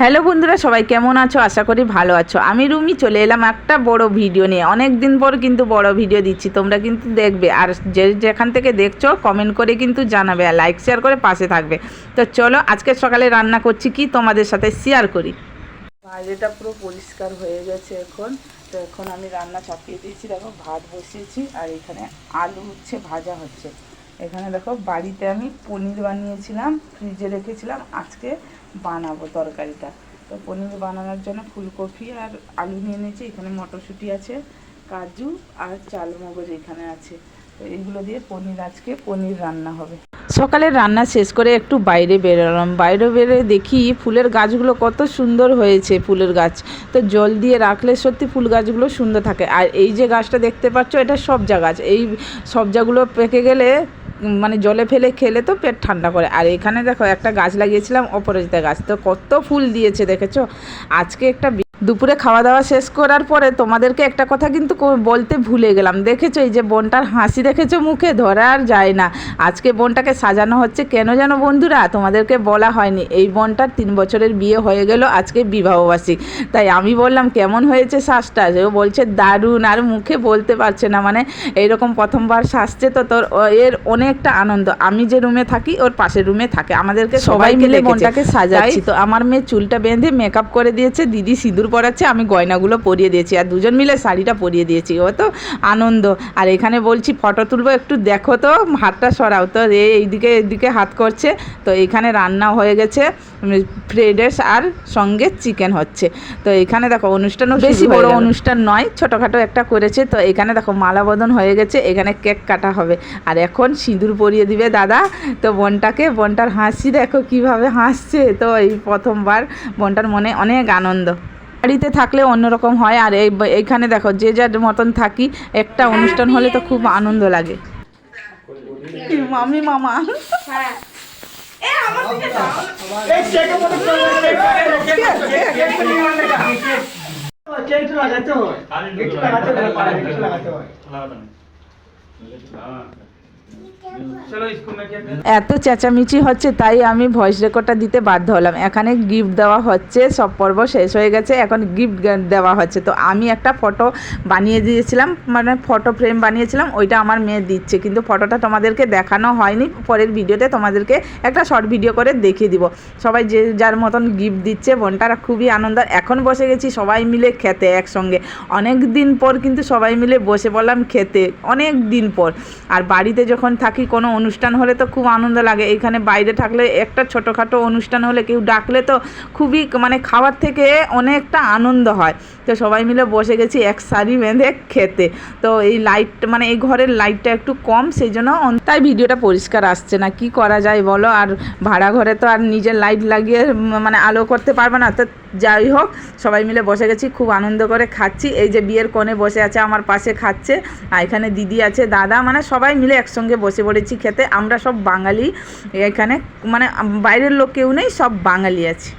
Hello বন্ধুরা, সবাই কেমন আছো? আশা করি ভালো আছো। আমি রুমি, চলে এলাম একটা বড় ভিডিও নিয়ে। অনেক দিন পর কিন্তু বড় ভিডিও দিচ্ছি। তোমরা কিন্তু দেখবে। আর যে যেখান থেকে দেখছ কমেন্ট করে কিন্তু জানাবে আর লাইক শেয়ার করে পাশে থাকবে। তো চলো আজকে সকালে রান্না করছি কি তোমাদের সাথে শেয়ার করি। বাইরেটা পুরো পরিষ্কার হয়ে গেছে এখন। তো এখন আমি রান্না চাপিয়ে দিয়েছি। দেখো, ভাত বসিয়েছি আর এখানে আলু হচ্ছে, ভাজা হচ্ছে। এখানে দেখো বাড়িতে আমি পনির বানিয়েছিলাম, ফ্রিজে রেখেছিলাম, আজকে বানাবো তরকারিটা। তো পনির বানানোর জন্য ফুলকপি আর আলু নিয়ে নিয়েছি এখানে মটরশুঁটি আছে, কাজু আর চালমগজ এখানে আছে। তো এইগুলো দিয়ে পনির, আজকে পনির রান্না হবে। সকালের রান্না শেষ করে একটু বাইরে বেরোলাম। বাইরে বেরোয় দেখি ফুলের গাছগুলো কত সুন্দর হয়েছে, ফুলের গাছ। তো জল দিয়ে রাখলে সত্যি ফুল গাছগুলো সুন্দর থাকে। আর এই যে গাছটা দেখতে পাচ্ছ, এটা সবজা গাছ। এই সবজাগুলো পেকে গেলে মানে জলে ফেলে খেলে তো পেট ঠান্ডা করে। আর এখানে দেখো একটা গাছ লাগিয়েছিলাম অপরাজিতা গাছ। তো কত ফুল দিয়েছে, দেখেছ? আজকে একটা দুপুরে খাওয়া দাওয়া শেষ করার পরে তোমাদেরকে একটা কথা কিন্তু বলতে ভুলে গেলাম। দেখেছ এই যে বোনটার হাসি দেখেছ মুখে? ধরা আর যায় না। আজকে বোনটাকে সাজানো হচ্ছে কেন জানো বন্ধুরা? তোমাদেরকে বলা হয়নি। এই বোনটার তিন বছরের বিয়ে হয়ে গেল আজকে বিবাহবাসী তাই আমি বললাম কেমন হয়েছে শ্বাসটা? ও বলছে দারুণ। আর মুখে বলতে পারছে না। মানে এইরকম প্রথমবার শ্বাসছে তো তোর এর অনেকটা আনন্দ। আমি যে রুমে থাকি ওর পাশের রুমে থাকে। আমাদেরকে সবাই মিলে বোনটাকে সাজাচ্ছি। তো আমার মেয়ে চুলটা বেঁধে মেকআপ করে দিয়েছে। দিদি সিঁদুর পরাচ্ছে আমি গয়নাগুলো পরিয়ে দিয়েছি। আর দুজন মিলে শাড়িটা পরিয়ে দিয়েছি ও তো আনন্দ। আর এখানে বলছি ফটো তুলবো একটু দেখো তো হাতটা সরাও তো এ এইদিকে এইদিকে হাত করছে। তো এখানে রান্না হয়ে গেছে ফ্রাইড রাইস আর সঙ্গে চিকেন হচ্ছে। তো এখানে দেখো অনুষ্ঠানও বেশি বড় অনুষ্ঠান নয় ছোটোখাটো একটা করেছে। তো এখানে দেখো মালা বদন হয়ে গেছে এখানে কেক কাটা হবে। আর এখন সিঁদুর পরিয়ে দিবে দাদা। তো বোনটাকে বোনটার হাসি দেখো কীভাবে হাসছে। তো এই প্রথমবার বোনটার মনে অনেক আনন্দ। বাড়িতে থাকলে অন্যরকম হয় আর এই এইখানে দেখো যে যার মতন থাকি একটা অনুষ্ঠান হলে তো খুব আনন্দ লাগে মামি মামা একটু লাগাতে হয় একটু লাগাতে হয় এত চেঁচামেচি হচ্ছে, তাই আমি ভয়েস রেকর্ডটা দিতে বাধ্য হলাম। এখানে গিফট দেওয়া হচ্ছে, সব পর্ব শেষ হয়ে গেছে, এখন গিফট দেওয়া হচ্ছে। তো আমি একটা ফটো বানিয়ে দিয়েছিলাম মানে ফটো ফ্রেম বানিয়েছিলাম, ওইটা আমার মেয়ে দিচ্ছে। কিন্তু ফটোটা তোমাদেরকে দেখানো হয়নি, পরের ভিডিওতে তোমাদেরকে একটা শর্ট ভিডিও করে দেখিয়ে দিব। সবাই যে যার মতন গিফট দিচ্ছে, বোনটারা খুবই আনন্দ। এখন বসে গেছি সবাই মিলে খেতে একসঙ্গে। অনেক দিন পর কিন্তু সবাই মিলে বসে বললাম খেতে, অনেক দিন পর। আর বাড়িতে যখন থাকি কোনো অনুষ্ঠান হলে তো খুব আনন্দ লাগে। এইখানে বাইরে থাকলে একটা ছোটোখাটো অনুষ্ঠান হলে কেউ ডাকলে তো খুবই মানে খাওয়ার থেকে অনেকটা আনন্দ হয়। তো সবাই মিলে বসে গেছি এক সারি বেঁধে খেতে। তো এই লাইট মানে এই ঘরের লাইটটা একটু কম, সেই জন্য তাই ভিডিওটা পরিষ্কার আসছে না। কি করা যায় বলো? আর ভাড়া ঘরে তো আর নিজের লাইট লাগিয়ে মানে আলো করতে পারবে না। তো যাই হোক, সবাই মিলে বসে গেছি, খুব আনন্দ করে খাচ্ছি। এই যে বিয়ের কোণে বসে আছে, আমার পাশে খাচ্ছে। আর এখানে দিদি আছে, দাদা মানে সবাই মিলে একসঙ্গে বসে পড়েছি খেতে। আমরা সব বাঙালি, এখানে মানে বাইরের লোক কেউ নেই, সব বাঙালি আছি।